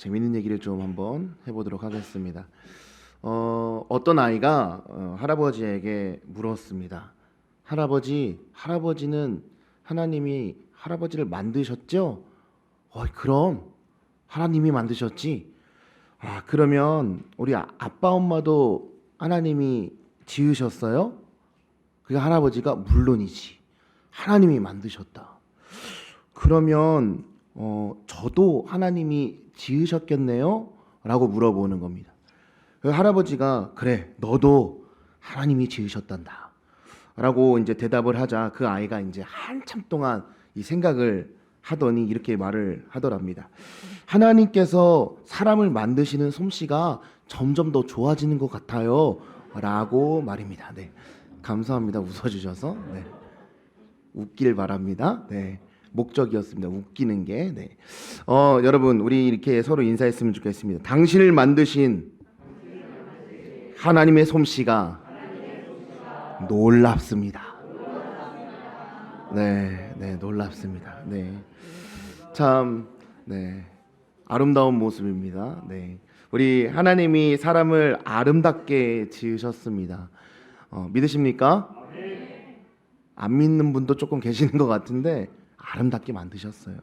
재밌는 얘기를 좀 한번 해보도록 하겠습니다. 어, 어떤 아이가 어, 할아버지에게 물었습니다. 할아버지, 할아버지는 하나님이 할아버지를 만드셨죠? 어, 그럼 하나님이 만드셨지. 아, 그러면 우리 아- 아빠 엄마도 하나님이 지으셨어요? 그 할아버지가 물론이지. 하나님이 만드셨다. 그러면 어, 저도 하나님이 지으셨겠네요? 라고 물어보는 겁니다. 그 할아버지가 그래 너도 하나님이 지으셨단다. 라고 이제 대답을 하자 그 아이가 이제 한참 동안 이 생각을 하더니 이렇게 말을 하더랍니다. 하나님께서 사람을 만드시는 솜씨가 점점 더 좋아지는 것 같아요. 라고 말입니다. 네. 감사합니다. 웃어주셔서. 네. 웃길 바랍니다. 네. 목적이었습니다. 웃기는 게. 네. 어, 여러분, 우리 이렇게 서로 인사했으면 좋겠습니다. 당신을 만드신 하나님의 솜씨가 놀랍습니다. 네, 네, 놀랍습니다. 네. 참, 네. 아름다운 모습입니다. 네. 우리 하나님이 사람을 아름답게 지으셨습니다. 어, 믿으십니까? 안 믿는 분도 조금 계시는 것 같은데 아름답게 만드셨어요.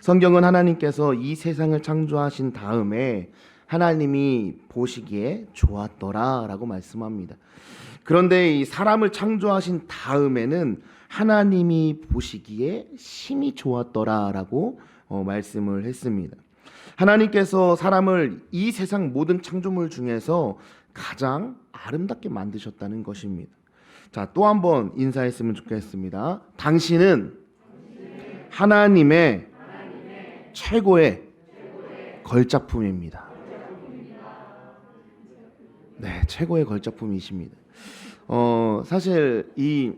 성경은 하나님께서 이 세상을 창조하신 다음에 하나님이 보시기에 좋았더라라고 말씀합니다. 그런데 이 사람을 창조하신 다음에는 하나님이 보시기에 심히 좋았더라라고 어, 말씀을 했습니다. 하나님께서 사람을 이 세상 모든 창조물 중에서 가장 아름답게 만드셨다는 것입니다. 자, 또 한 번 인사했으면 좋겠습니다. 당신은 하나님의 최고의 걸작품입니다. 네, 최고의 걸작품이십니다. 어, 사실 이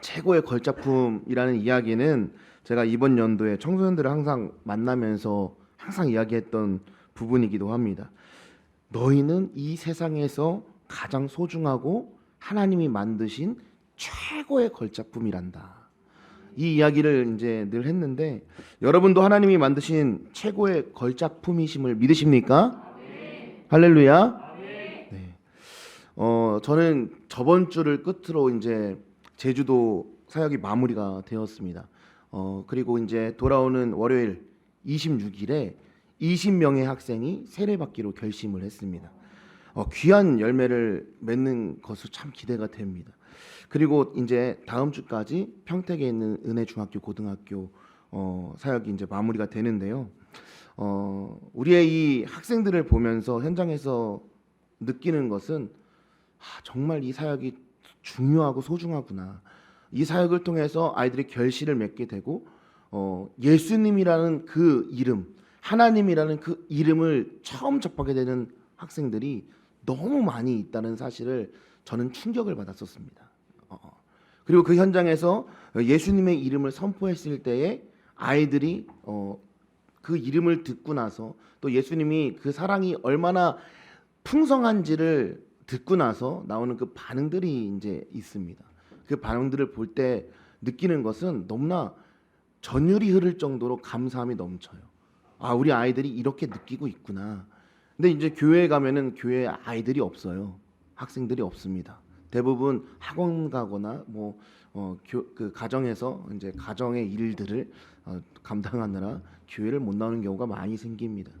최고의 걸작품이라는 이야기는 제가 이번 연도에 청소년들을 항상 만나면서 항상 이야기했던 부분이기도 합니다. 너희는 이 세상에서 가장 소중하고 하나님이 만드신 최고의 걸작품이란다. 이 이야기를 이제 늘 했는데 여러분도 하나님이 만드신 최고의 걸작품이심을 믿으십니까? 할렐루야. 네. 어 저는 저번 주를 끝으로 이제 제주도 사역이 마무리가 되었습니다. 어 그리고 이제 돌아오는 월요일 26일에 20명의 학생이 세례받기로 결심을 했습니다. 어, 귀한 열매를 맺는 것으로 참 기대가 됩니다. 그리고 이제 다음 주까지 평택에 있는 은혜 중학교 고등학교 어, 사역이 이제 마무리가 되는데요. 어, 우리의 이 학생들을 보면서 현장에서 느끼는 것은 아, 정말 이 사역이 중요하고 소중하구나. 이 사역을 통해서 아이들이 결실을 맺게 되고 어, 예수님이라는 그 이름, 하나님이라는 그 이름을 처음 접하게 되는 학생들이 너무 많이 있다는 사실을 저는 충격을 받았었습니다. 어, 그리고 그 현장에서 예수님의 이름을 선포했을 때에 아이들이 어, 그 이름을 듣고 나서 또 예수님이 그 사랑이 얼마나 풍성한지를 듣고 나서 나오는 그 반응들이 이제 있습니다. 그 반응들을 볼 때 느끼는 것은 너무나 전율이 흐를 정도로 감사함이 넘쳐요. 아, 우리 아이들이 이렇게 느끼고 있구나. 근데 이제 교회에 가면은 교회 아이들이 없어요. 학생들이 없습니다. 대부분 학원 가거나 뭐 어, 교, 그 가정에서 이제 가정의 일들을 어, 감당하느라 교회를 못 나오는 경우가 많이 생깁니다.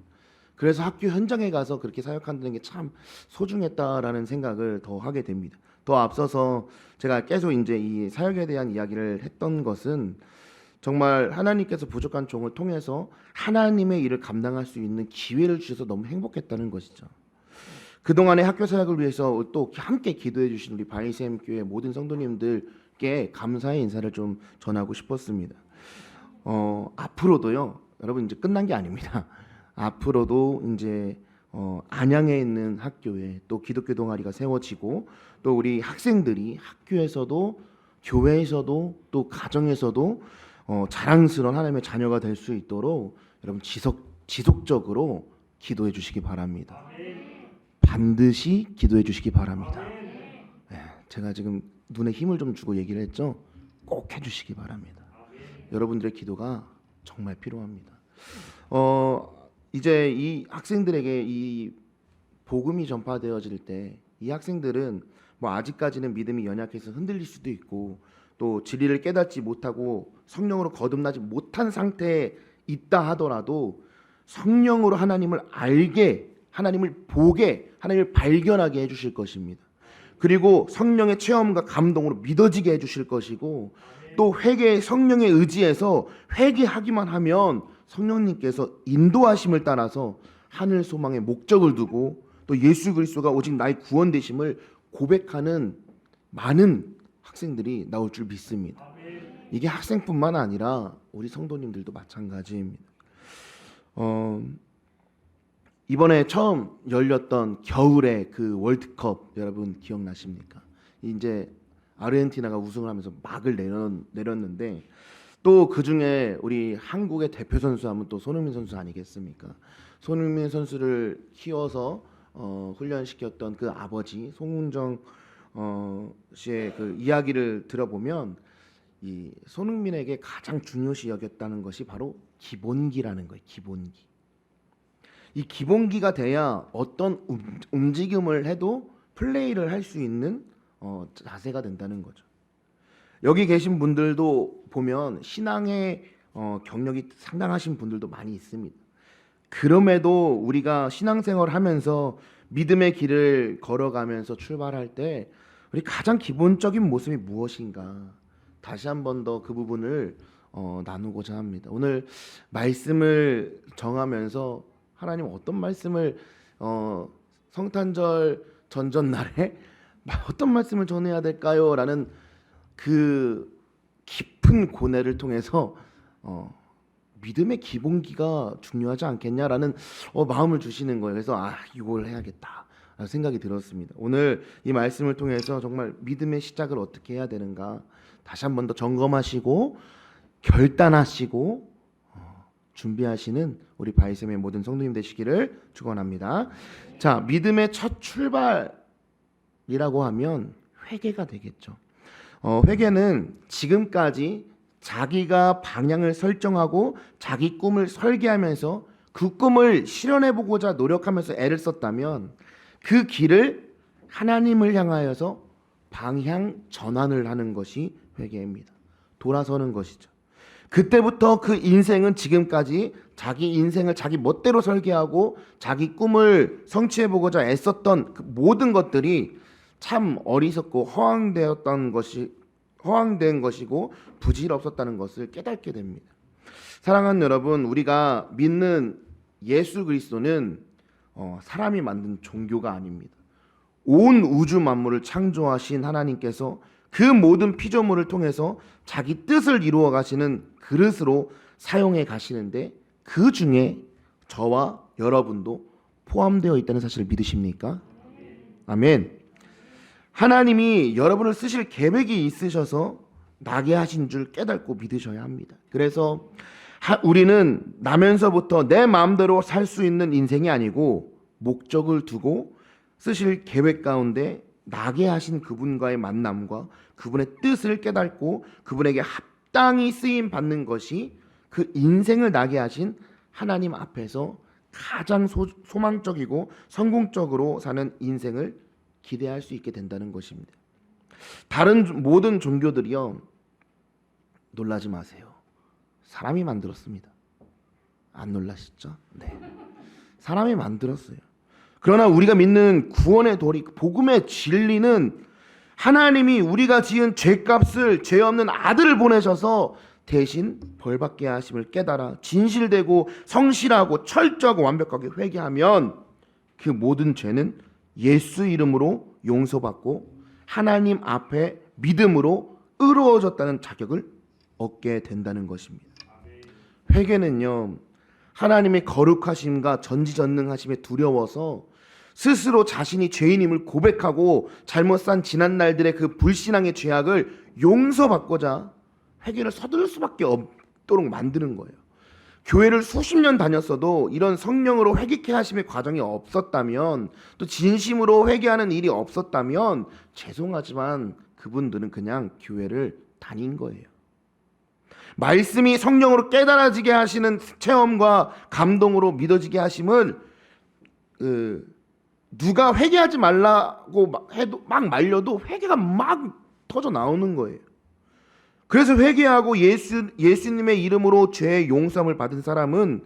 그래서 학교 현장에 가서 그렇게 사역한다는 게 참 소중했다라는 생각을 더 하게 됩니다. 더 앞서서 제가 계속 이제 이 사역에 대한 이야기를 했던 것은 정말 하나님께서 부족한 종을 통해서 하나님의 일을 감당할 수 있는 기회를 주셔서 너무 행복했다는 것이죠. 그동안의 학교 사역을 위해서 또 함께 기도해 주신 우리 바이샘 교회 모든 성도님들께 감사의 인사를 좀 전하고 싶었습니다. 어, 앞으로도요. 여러분 이제 끝난 게 아닙니다. 앞으로도 이제 어, 안양에 있는 학교에 또 기독교 동아리가 세워지고 또 우리 학생들이 학교에서도 교회에서도 또 가정에서도 어, 자랑스러운 하나님의 자녀가 될 수 있도록 여러분 지속 지속적으로 기도해 주시기 바랍니다. 반드시 기도해 주시기 바랍니다. 네, 제가 지금 눈에 힘을 좀 주고 얘기를 했죠. 꼭 해주시기 바랍니다. 여러분들의 기도가 정말 필요합니다. 어, 이제 이 학생들에게 이 복음이 전파되어질 때 이 학생들은 뭐 아직까지는 믿음이 연약해서 흔들릴 수도 있고 또 진리를 깨닫지 못하고 성령으로 거듭나지 못한 상태에 있다 하더라도 성령으로 하나님을 알게 하나님을 보게 하나님을 발견하게 해 주실 것입니다. 그리고 성령의 체험과 감동으로 믿어지게 해 주실 것이고 또 회개 성령의 의지에서 회개하기만 하면 성령님께서 인도하심을 따라서 하늘 소망의 목적을 두고 또 예수 그리스도가 오직 나의 구원 되심을 고백하는 많은 학생들이 나올 줄 믿습니다. 이게 학생뿐만 아니라 우리 성도님들도 마찬가지입니다. 어, 이번에 처음 열렸던 겨울의 그 월드컵 여러분 기억나십니까? 이제 아르헨티나가 우승을 하면서 막을 내렸, 내렸 는데 또 그 중에 우리 한국의 대표 선수 하면 또 손흥민 선수 아니겠습니까? 손흥민 선수를 키워서 어, 훈련시켰던 그 아버지 송은정 어, 씨의 그 이야기를 들어보면 이 손흥민에게 가장 중요시 여겼다는 것이 바로 기본기라는 거예요. 기본기. 이 기본기가 돼야 어떤 움- 움직임을 해도 플레이를 할 수 있는 어, 자세가 된다는 거죠. 여기 계신 분들도 보면 신앙의 어, 경력이 상당하신 분들도 많이 있습니다. 그럼에도 우리가 신앙생활을 하면서 믿음의 길을 걸어가면서 출발할 때 우리 가장 기본적인 모습이 무엇인가 다시 한 번 더 그 부분을 어, 나누고자 합니다. 오늘 말씀을 정하면서 하나님 어떤 말씀을 어, 성탄절 전전날에 어떤 말씀을 전해야 될까요?라는 그 깊은 고뇌를 통해서 어, 믿음의 기본기가 중요하지 않겠냐라는 어, 마음을 주시는 거예요. 그래서 아 이걸 해야겠다. 라는 생각이 들었습니다. 오늘 이 말씀을 통해서 정말 믿음의 시작을 어떻게 해야 되는가 다시 한 번 더 점검하시고 결단하시고 어, 준비하시는 우리 바이sem의 모든 성도님 되시기를 축원합니다. 자, 믿음의 첫 출발이라고 하면 회개가 되겠죠. 어, 회개는 지금까지 자기가 방향을 설정하고 자기 꿈을 설계하면서 그 꿈을 실현해 보고자 노력하면서 애를 썼다면 그 길을 하나님을 향하여서 방향 전환을 하는 것이 회개입니다. 돌아서는 것이죠. 그때부터 그 인생은 지금까지 자기 인생을 자기 멋대로 설계하고 자기 꿈을 성취해 보고자 애썼던 그 모든 것들이 참 어리석고 허황되었던 것이 허황된 것이고 부질없었다는 것을 깨닫게 됩니다. 사랑하는 여러분, 우리가 믿는 예수 그리스도는 어, 사람이 만든 종교가 아닙니다. 온 우주 만물을 창조하신 하나님께서 그 모든 피조물을 통해서 자기 뜻을 이루어 가시는 그릇으로 사용해 가시는데 그 중에 저와 여러분도 포함되어 있다는 사실을 믿으십니까? 아멘. 하나님이 여러분을 쓰실 계획이 있으셔서 나게 하신 줄 깨닫고 믿으셔야 합니다. 그래서 하- 우리는 나면서부터 내 마음대로 살 수 있는 인생이 아니고 목적을 두고 쓰실 계획 가운데 나게 하신 그분과의 만남과 그분의 뜻을 깨닫고 그분에게 합 당히 쓰임 받는 것이 그 인생을 나게 하신 하나님 앞에서 가장 소, 소망적이고 성공적으로 사는 인생을 기대할 수 있게 된다는 것입니다. 다른 조- 모든 종교들이요 놀라지 마세요. 사람이 만들었습니다. 안 놀라시죠? 네. 사람이 만들었어요. 그러나 우리가 믿는 구원의 도리, 복음의 진리는 하나님이 우리가 지은 죄값을 죄 없는 아들을 보내셔서 대신 벌받게 하심을 깨달아 진실되고 성실하고 철저하고 완벽하게 회개하면 그 모든 죄는 예수 이름으로 용서받고 하나님 앞에 믿음으로 의로워졌다는 자격을 얻게 된다는 것입니다. 회개는요 하나님의 거룩하심과 전지전능하심에 두려워서 스스로 자신이 죄인임을 고백하고 잘못 산 지난 날들의 그 불신앙의 죄악을 용서받고자 회개를 서두를 수밖에 없도록 만드는 거예요. 교회를 수십 년 다녔어도 이런 성령으로 회개케 하심의 과정이 없었다면 또 진심으로 회개하는 일이 없었다면 죄송하지만 그분들은 그냥 교회를 다닌 거예요. 말씀이 성령으로 깨달아지게 하시는 체험과 감동으로 믿어지게 하심을 그 누가 회개하지 말라고 막 해도 막 말려도 회개가 막 터져 나오는 거예요. 그래서 회개하고 예수 예수님의 이름으로 죄의 용서함을 받은 사람은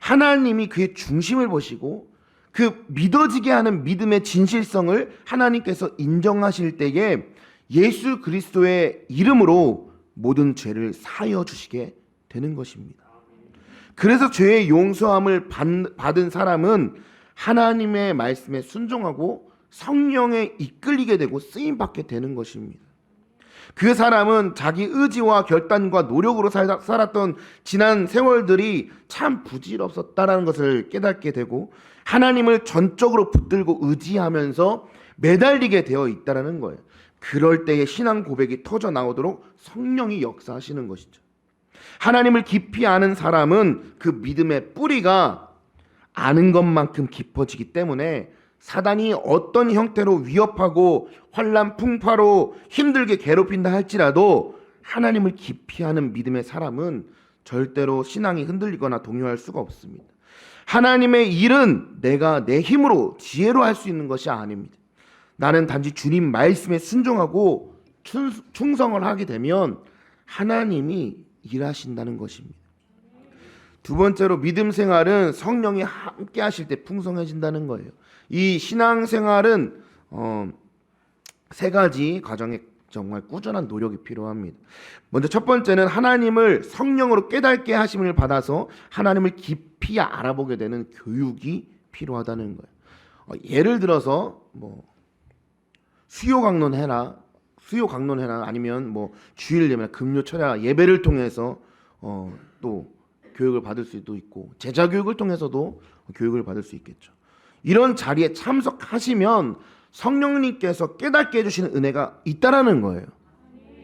하나님이 그의 중심을 보시고 그 믿어지게 하는 믿음의 진실성을 하나님께서 인정하실 때에 예수 그리스도의 이름으로 모든 죄를 사하여 주시게 되는 것입니다. 그래서 죄의 용서함을 받- 받은 사람은 하나님의 말씀에 순종하고 성령에 이끌리게 되고 쓰임 받게 되는 것입니다. 그 사람은 자기 의지와 결단과 노력으로 살- 살았던 지난 세월들이 참 부질없었다라는 것을 깨닫게 되고 하나님을 전적으로 붙들고 의지하면서 매달리게 되어 있다라는 거예요. 그럴 때의 신앙 고백이 터져 나오도록 성령이 역사하시는 것이죠. 하나님을 깊이 아는 사람은 그 믿음의 뿌리가 아는 것만큼 깊어지기 때문에 사단이 어떤 형태로 위협하고 환란 풍파로 힘들게 괴롭힌다 할지라도 하나님을 아는 믿음의 사람은 절대로 신앙이 흔들리거나 동요할 수가 없습니다. 하나님의 일은 내가 내 힘으로 지혜로 할 수 있는 것이 아닙니다. 나는 단지 주님 말씀에 순종하고 충- 충성을 하게 되면 하나님이 일하신다는 것입니다. 두 번째로 믿음 생활은 성령이 함께 하실 때 풍성해진다는 거예요. 이 신앙 생활은 어, 세 가지 과정에 정말 꾸준한 노력이 필요합니다. 먼저 첫 번째는 하나님을 성령으로 깨닫게 하심을 받아서 하나님을 깊이 알아보게 되는 교육이 필요하다는 거예요. 어, 예를 들어서 뭐 수요 강론해라, 수요 강론해라 아니면 뭐 주일 예배나 금요 철야 예배를 통해서 어, 또 교육을 받을 수도 있고 제자 교육을 통해서도 교육을 받을 수 있겠죠. 이런 자리에 참석하시면 성령님께서 깨닫게 해주시는 은혜가 있다라는 거예요.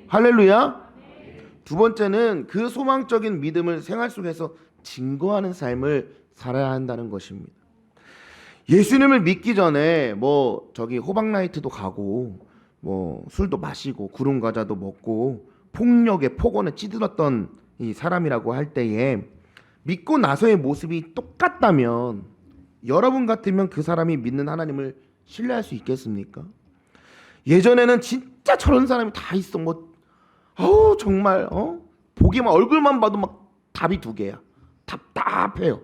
할렐루야. 두 번째는 그 소망적인 믿음을 생활 속에서 증거하는 삶을 살아야 한다는 것입니다. 예수님을 믿기 전에 뭐 저기 호박 나이트도 가고 뭐 술도 마시고 구름 과자도 먹고 폭력에 폭언에 찌들었던 이 사람이라고 할 때에 믿고 나서의 모습이 똑같다면 여러분 같으면 그 사람이 믿는 하나님을 신뢰할 수 있겠습니까? 예전에는 진짜 저런 사람이 다 있어 뭐 어우 정말 어 보기만 얼굴만 봐도 막 답이 두 개야 답답해요.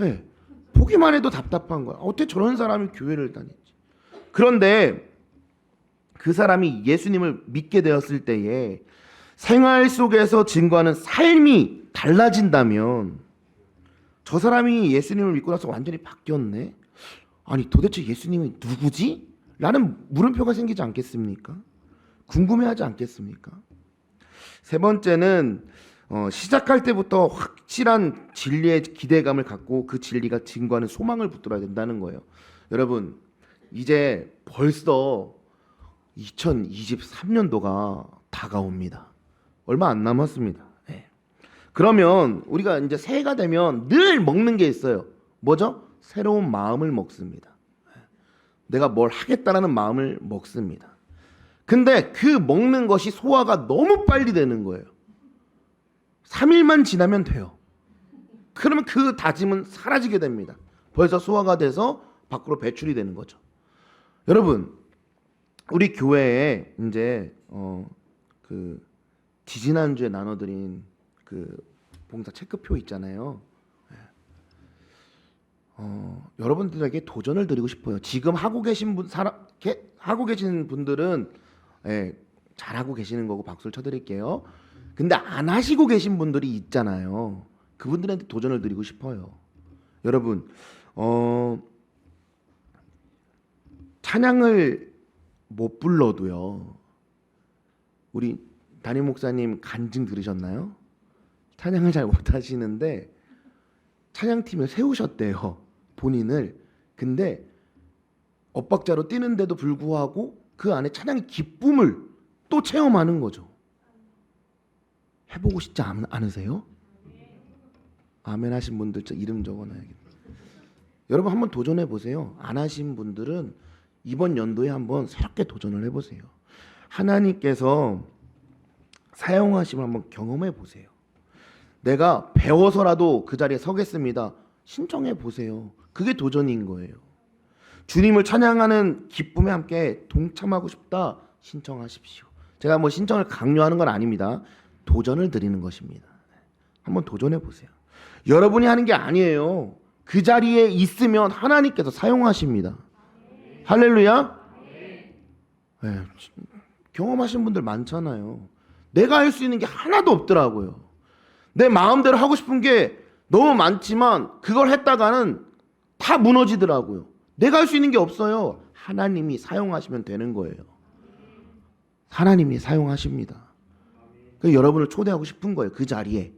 예. 보기만 해도 답답한 거야. 어떻게 저런 사람이 교회를 다니지? 그런데 그 사람이 예수님을 믿게 되었을 때에 생활 속에서 증거하는 삶이 달라진다면 저 사람이 예수님을 믿고 나서 완전히 바뀌었네. 아니 도대체 예수님이 누구지? 라는 물음표가 생기지 않겠습니까? 궁금해하지 않겠습니까? 세 번째는 어, 시작할 때부터 확실한 진리의 기대감을 갖고 그 진리가 증거하는 소망을 붙들어야 된다는 거예요. 여러분 이제 벌써 2023년도가 다가옵니다. 얼마 안 남았습니다. 예. 그러면 우리가 이제 새해가 되면 늘 먹는 게 있어요. 뭐죠? 새로운 마음을 먹습니다. 예. 내가 뭘 하겠다라는 마음을 먹습니다. 근데 그 먹는 것이 소화가 너무 빨리 되는 거예요. 3일만 지나면 돼요. 그러면 그 다짐은 사라지게 됩니다. 벌써 소화가 돼서 밖으로 배출이 되는 거죠. 여러분, 우리 교회에 이제 어 그 지지난주에 나눠드린 그 봉사 체크표 있잖아요. 예. 어, 여러분들에게 도전을 드리고 싶어요. 지금 하고 계신 분 사람 게, 하고 계신 분들은 예, 잘하고 계시는 거고 박수를 쳐드릴게요. 근데 안 하시고 계신 분들이 있잖아요. 그분들한테 도전을 드리고 싶어요. 여러분, 어, 찬양을 못 불러도요. 우리 담임 목사님 간증 들으셨나요? 찬양을 잘 못하시는데 찬양팀을 세우셨대요. 본인을. 근데 엇박자로 뛰는데도 불구하고 그 안에 찬양의 기쁨을 또 체험하는 거죠. 해보고 싶지 않, 않으세요? 아멘 하신 분들 저 이름 적어놔야겠다. 여러분 한번 도전해 보세요. 안 하신 분들은 이번 연도에 한번 새롭게 도전을 해보세요. 하나님께서 사용하심을 한번 경험해 보세요. 내가 배워서라도 그 자리에 서겠습니다. 신청해 보세요. 그게 도전인 거예요. 주님을 찬양하는 기쁨에 함께 동참하고 싶다. 신청하십시오. 제가 뭐 신청을 강요하는 건 아닙니다. 도전을 드리는 것입니다. 한번 도전해 보세요. 여러분이 하는 게 아니에요. 그 자리에 있으면 하나님께서 사용하십니다. 할렐루야. 네, 경험하신 분들 많잖아요. 내가 할 수 있는 게 하나도 없더라고요. 내 마음대로 하고 싶은 게 너무 많지만 그걸 했다가는 다 무너지더라고요. 내가 할 수 있는 게 없어요. 하나님이 사용하시면 되는 거예요. 하나님이 사용하십니다. 그 여러분을 초대하고 싶은 거예요. 그 자리에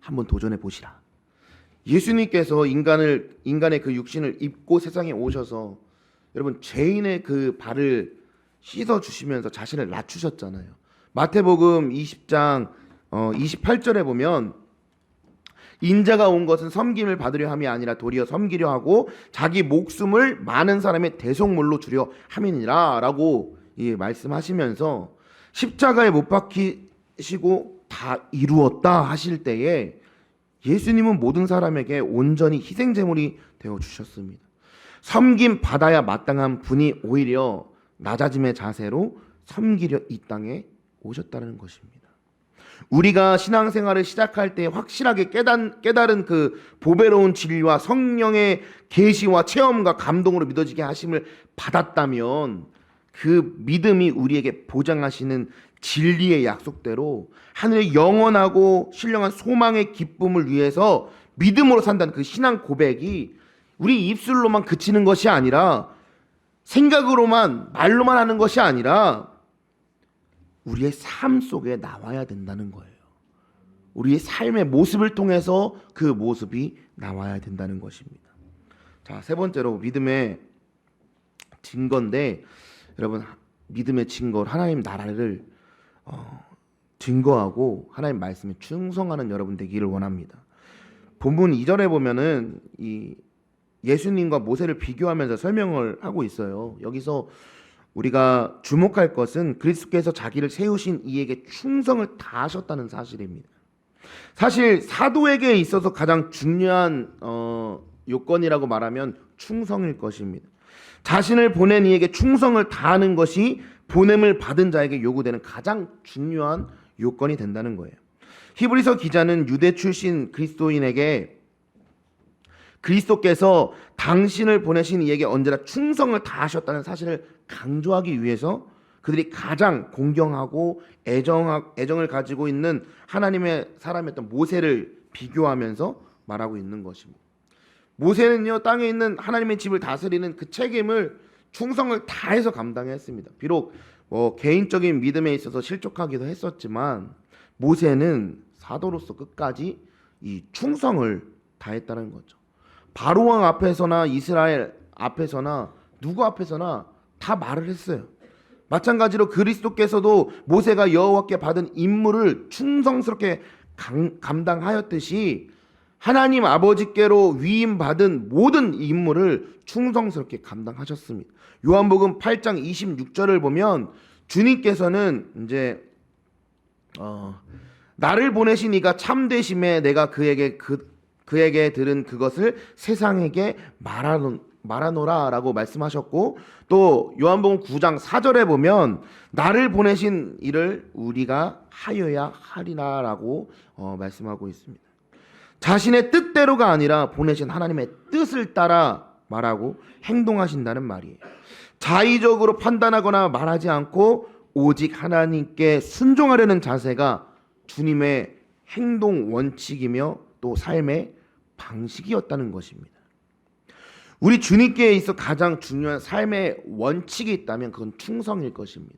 한번 도전해 보시라. 예수님께서 인간을 인간의 그 육신을 입고 세상에 오셔서 여러분 죄인의 그 발을 씻어 주시면서 자신을 낮추셨잖아요. 마태복음 20장 어, 28절에 보면 인자가 온 것은 섬김을 받으려 함이 아니라 도리어 섬기려 하고 자기 목숨을 많은 사람의 대속물로 주려 함이니라라고 예, 말씀하시면서 십자가에 못 박히시고 다 이루었다 하실 때에 예수님은 모든 사람에게 온전히 희생 제물이 되어 주셨습니다. 섬김 받아야 마땅한 분이 오히려 낮아짐의 자세로 섬기려 이 땅에 오셨다는 것입니다. 우리가 신앙생활을 시작할 때 확실하게 깨단, 깨달은 그 보배로운 진리와 성령의 계시와 체험과 감동으로 믿어지게 하심을 받았다면 그 믿음이 우리에게 보장하시는 진리의 약속대로 하늘의 영원하고 신령한 소망의 기쁨을 위해서 믿음으로 산다는 그 신앙 고백이 우리 입술로만 그치는 것이 아니라 생각으로만 말로만 하는 것이 아니라 우리의 삶 속에 나와야 된다는 거예요. 우리의 삶의 모습을 통해서 그 모습이 나와야 된다는 것입니다. 자, 세 번째로 믿음의 증거인데 여러분 믿음의 증거 하나님 나라를 어, 증거하고 하나님 말씀에 충성하는 여러분 되기를 원합니다. 본문 2절에 보면은 이 예수님과 모세를 비교하면서 설명을 하고 있어요. 여기서 우리가 주목할 것은 그리스도께서 자기를 세우신 이에게 충성을 다하셨다는 사실입니다. 사실 사도에게 있어서 가장 중요한 어, 요건이라고 말하면 충성일 것입니다. 자신을 보낸 이에게 충성을 다하는 것이 보냄을 받은 자에게 요구되는 가장 중요한 요건이 된다는 거예요. 히브리서 기자는 유대 출신 그리스도인에게 그리스도께서 당신을 보내신 이에게 언제나 충성을 다하셨다는 사실을 강조하기 위해서 그들이 가장 공경하고 애정 애정을 가지고 있는 하나님의 사람이었던 모세를 비교하면서 말하고 있는 것입니다. 모세는요 땅에 있는 하나님의 집을 다스리는 그 책임을 충성을 다해서 감당했습니다. 비록 뭐 개인적인 믿음에 있어서 실족하기도 했었지만 모세는 사도로서 끝까지 이 충성을 다했다는 거죠. 바로 왕 앞에서나 이스라엘 앞에서나 누구 앞에서나 다 말을 했어요. 마찬가지로 그리스도께서도 모세가 여호와께 받은 임무를 충성스럽게 감, 감당하였듯이 하나님 아버지께로 위임 받은 모든 임무를 충성스럽게 감당하셨습니다. 요한복음 8장 26절을 보면 주님께서는 이제 어, 나를 보내신 이가 참되심에 내가 그에게 그 그에게 들은 그것을 세상에게 말하노, 말하노라라고 말씀하셨고 또 요한복음 9장 4절에 보면 나를 보내신 이를 우리가 하여야 하리라라고 어, 말씀하고 있습니다. 자신의 뜻대로가 아니라 보내신 하나님의 뜻을 따라 말하고 행동하신다는 말이에요. 자의적으로 판단하거나 말하지 않고 오직 하나님께 순종하려는 자세가 주님의 행동 원칙이며 또 삶의 방식이었다는 것입니다. 우리 주님께 있어 가장 중요한 삶의 원칙이 있다면 그건 충성일 것입니다.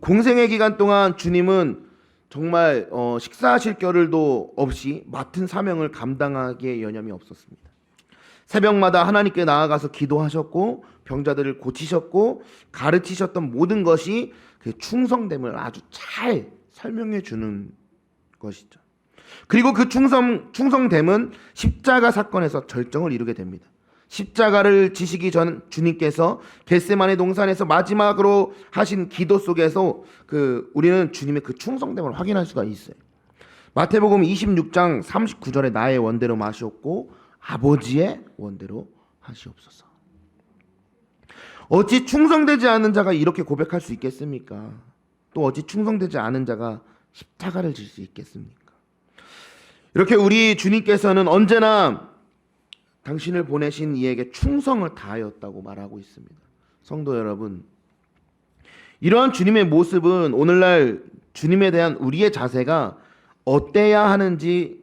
공생의 기간 동안 주님은 정말 어, 식사하실 겨를도 없이 맡은 사명을 감당하기에 여념이 없었습니다. 새벽마다 하나님께 나아가서 기도하셨고 병자들을 고치셨고 가르치셨던 모든 것이 그 충성됨을 아주 잘 설명해 주는 것이죠. 그리고 그 충성 충성됨은 십자가 사건에서 절정을 이루게 됩니다. 십자가를 지시기 전 주님께서 겟세마네 동산에서 마지막으로 하신 기도 속에서 그 우리는 주님의 그 충성됨을 확인할 수가 있어요. 마태복음 26장 39절에 나의 원대로 마시옵고 아버지의 원대로 하시옵소서. 어찌 충성되지 않은 자가 이렇게 고백할 수 있겠습니까? 또 어찌 충성되지 않은 자가 십자가를 질 수 있겠습니까? 이렇게 우리 주님께서는 언제나 당신을 보내신 이에게 충성을 다하였다고 말하고 있습니다. 성도 여러분, 이러한 주님의 모습은 오늘날 주님에 대한 우리의 자세가 어때야 하는지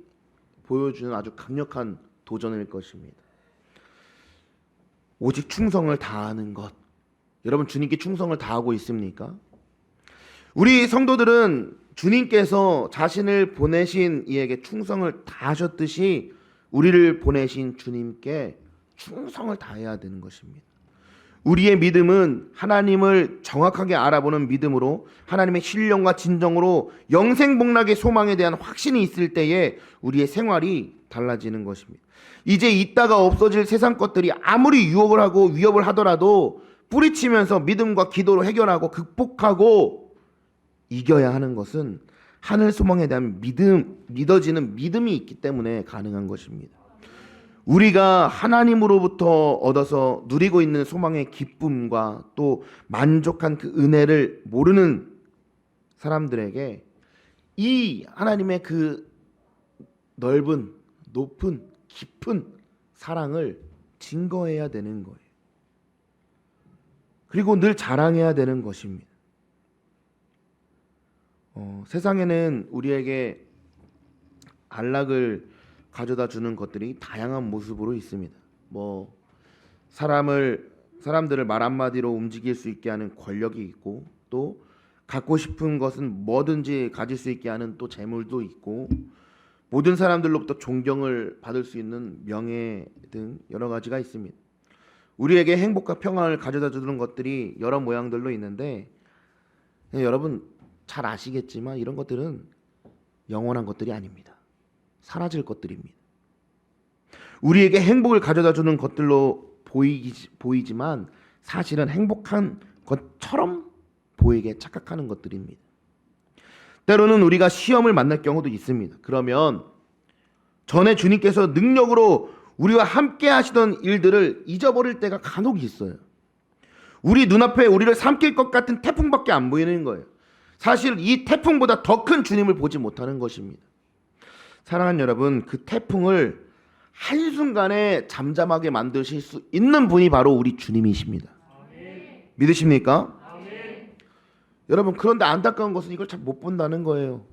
보여주는 아주 강력한 도전일 것입니다. 오직 충성을 다하는 것. 여러분 주님께 충성을 다하고 있습니까? 우리 성도들은 주님께서 자신을 보내신 이에게 충성을 다하셨듯이 우리를 보내신 주님께 충성을 다해야 되는 것입니다. 우리의 믿음은 하나님을 정확하게 알아보는 믿음으로 하나님의 신령과 진정으로 영생복락의 소망에 대한 확신이 있을 때에 우리의 생활이 달라지는 것입니다. 이제 있다가 없어질 세상 것들이 아무리 유혹을 하고 위협을 하더라도 뿌리치면서 믿음과 기도로 해결하고 극복하고 이겨야 하는 것은 하늘 소망에 대한 믿음, 믿어지는 믿음이 있기 때문에 가능한 것입니다. 우리가 하나님으로부터 얻어서 누리고 있는 소망의 기쁨과 또 만족한 그 은혜를 모르는 사람들에게 이 하나님의 그 넓은, 높은, 깊은 사랑을 증거해야 되는 거예요. 그리고 늘 자랑해야 되는 것입니다. 어, 세상에는 우리에게 안락을 가져다 주는 것들이 다양한 모습으로 있습니다. 뭐 사람을 사람들을 말 한마디로 움직일 수 있게 하는 권력이 있고 또 갖고 싶은 것은 뭐든지 가질 수 있게 하는 또 재물도 있고 모든 사람들로부터 존경을 받을 수 있는 명예 등 여러 가지가 있습니다. 우리에게 행복과 평안을 가져다 주는 것들이 여러 모양들로 있는데 예, 여러분 잘 아시겠지만 이런 것들은 영원한 것들이 아닙니다. 사라질 것들입니다. 우리에게 행복을 가져다 주는 것들로 보이기, 보이지만 사실은 행복한 것처럼 보이게 착각하는 것들입니다. 때로는 우리가 시험을 만날 경우도 있습니다. 그러면 전에 주님께서 능력으로 우리와 함께 하시던 일들을 잊어버릴 때가 간혹 있어요. 우리 눈앞에 우리를 삼킬 것 같은 태풍밖에 안 보이는 거예요. 사실 이 태풍보다 더 큰 주님을 보지 못하는 것입니다. 사랑하는 여러분, 그 태풍을 한순간에 잠잠하게 만드실 수 있는 분이 바로 우리 주님이십니다. 믿으십니까? 여러분, 그런데 안타까운 것은 이걸 잘 못 본다는 거예요.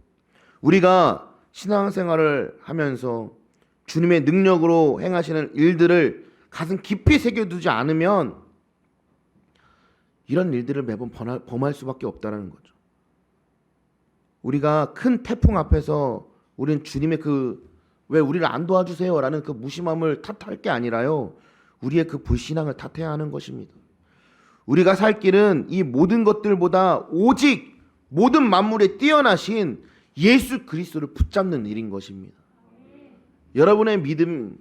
우리가 신앙생활을 하면서 주님의 능력으로 행하시는 일들을 가슴 깊이 새겨두지 않으면 이런 일들을 매번 범할 수밖에 없다는 거죠. 우리가 큰 태풍 앞에서 우리는 주님의 그 왜 우리를 안 도와주세요라는 그 무심함을 탓할 게 아니라요. 우리의 그 불신앙을 탓해야 하는 것입니다. 우리가 살 길은 이 모든 것들보다 오직 모든 만물에 뛰어나신 예수 그리스도를 붙잡는 일인 것입니다. 여러분의 믿음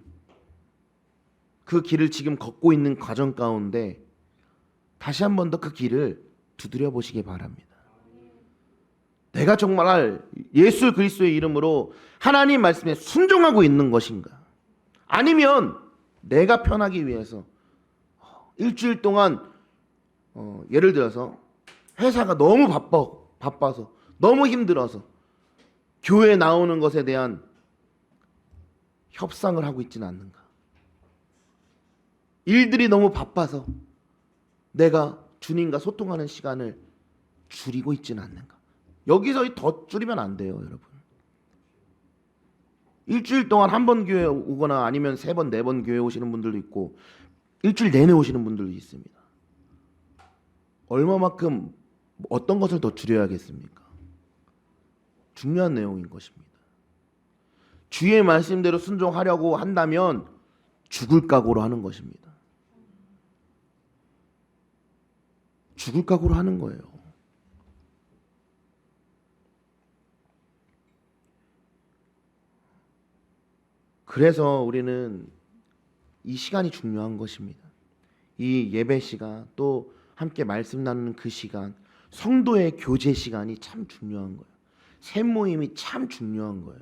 그 길을 지금 걷고 있는 과정 가운데 다시 한 번 더 그 길을 두드려 보시기 바랍니다. 내가 정말 예수 그리스도의 이름으로 하나님 말씀에 순종하고 있는 것인가? 아니면 내가 편하기 위해서 일주일 동안 어, 예를 들어서 회사가 너무 바빠 바빠서 너무 힘들어서 교회 나오는 것에 대한 협상을 하고 있지는 않는가? 일들이 너무 바빠서 내가 주님과 소통하는 시간을 줄이고 있지는 않는가? 여기서 더 줄이면 안 돼요, 여러분. 일주일 동안 한 번 교회 오거나 아니면 세 번, 네 번 교회 오시는 분들도 있고 일주일 내내 오시는 분들도 있습니다. 얼마만큼 어떤 것을 더 줄여야겠습니까? 중요한 내용인 것입니다. 주의 말씀대로 순종하려고 한다면 죽을 각오로 하는 것입니다. 죽을 각오로 하는 거예요. 그래서 우리는 이 시간이 중요한 것입니다. 이 예배 시간 또 함께 말씀 나누는 그 시간 성도의 교제 시간이 참 중요한 거예요. 새 모임이 참 중요한 거예요.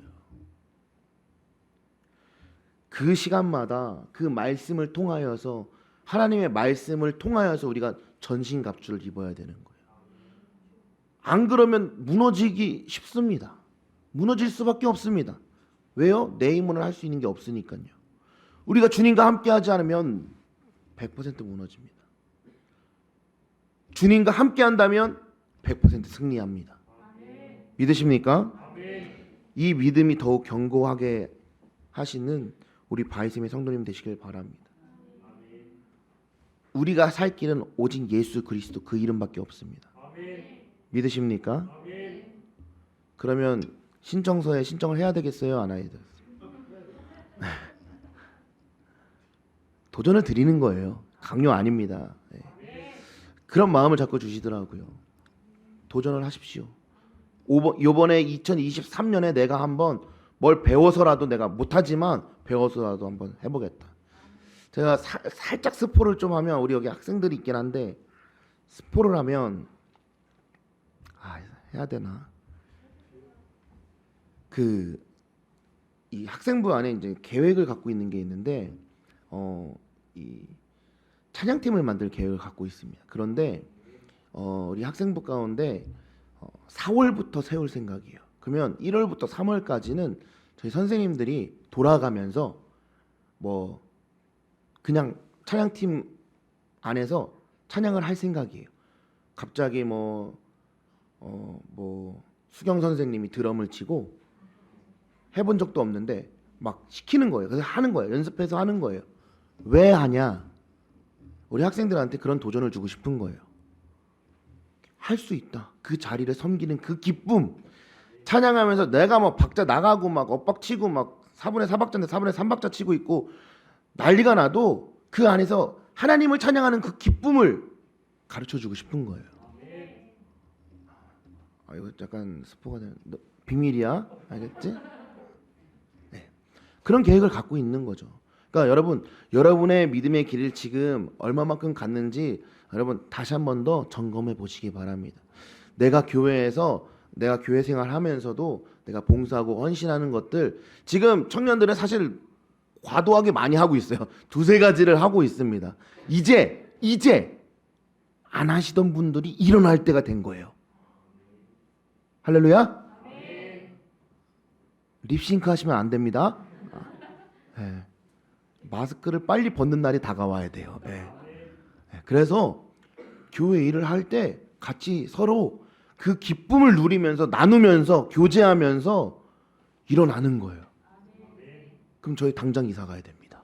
그 시간마다 그 말씀을 통하여서 하나님의 말씀을 통하여서 우리가 전신갑주를 입어야 되는 거예요. 안 그러면 무너지기 쉽습니다. 무너질 수밖에 없습니다. 왜요? 내 힘으로 할 수 있는 게 없으니까요. 우리가 주님과 함께 하지 않으면 100% 무너집니다. 주님과 함께 한다면 100% 승리합니다. 믿으십니까? 이 믿음이 더욱 견고하게 하시는 우리 바이sem의 성도님 되시길 바랍니다. 우리가 살 길은 오직 예수 그리스도 그 이름밖에 없습니다. 믿으십니까? 그러면 신청서에 신청을 해야 되겠어요, 안 해야 되겠어요? 도전을 드리는 거예요. 강요 아닙니다. 예. 그런 마음을 자꾸 주시더라고요. 도전을 하십시오. 요번에 2023년에 내가 한번 뭘 배워서라도 내가 못하지만 배워서라도 한번 해보겠다. 제가 사- 살짝 스포를 좀 하면 우리 여기 학생들이 있긴 한데 스포를 하면 아 해야 되나? 그 이 학생부 안에 이제 계획을 갖고 있는 게 있는데 어 이 찬양팀을 만들 계획을 갖고 있습니다. 그런데 어 우리 학생부 가운데 어, 4월부터 세울 생각이에요. 그러면 1월부터 3월까지는 저희 선생님들이 돌아가면서 뭐 그냥 찬양팀 안에서 찬양을 할 생각이에요. 갑자기 뭐 어, 뭐 수경 선생님이 드럼을 치고 해본 적도 없는데 막 시키는 거예요. 그래서 하는 거예요. 연습해서 하는 거예요. 왜 하냐? 우리 학생들한테 그런 도전을 주고 싶은 거예요. 할 수 있다. 그 자리를 섬기는 그 기쁨. 찬양하면서 내가 막 박자 나가고 막 엇박치고 막 4분의 4박자인데 4분의 3박자 치고 있고 난리가 나도 그 안에서 하나님을 찬양하는 그 기쁨을 가르쳐 주고 싶은 거예요. 아 이거 약간 스포가 되는 너, 비밀이야. 알겠지? 네. 그런 계획을 갖고 있는 거죠. 그러니까 여러분, 여러분의 믿음의 길을 지금 얼마만큼 갔는지 여러분 다시 한 번 더 점검해 보시기 바랍니다. 내가 교회에서 내가 교회 생활하면서도 내가 봉사하고 헌신하는 것들 지금 청년들은 사실 과도하게 많이 하고 있어요. 두세 가지를 하고 있습니다. 이제 이제 안 하시던 분들이 일어날 때가 된 거예요. 할렐루야. 립싱크 하시면 안 됩니다. 아, 예. 마스크를 빨리 벗는 날이 다가와야 돼요. 예. 예. 그래서 교회 일을 할 때 같이 서로 그 기쁨을 누리면서 나누면서 교제하면서 일어나는 거예요. 그럼 저희 당장 이사 가야 됩니다.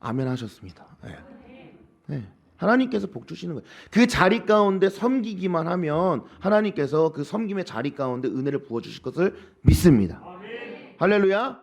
아멘 하셨습니다. 예. 예. 하나님께서 복 주시는 거예요. 그 자리 가운데 섬기기만 하면 하나님께서 그 섬김의 자리 가운데 은혜를 부어 주실 것을 믿습니다. 할렐루야.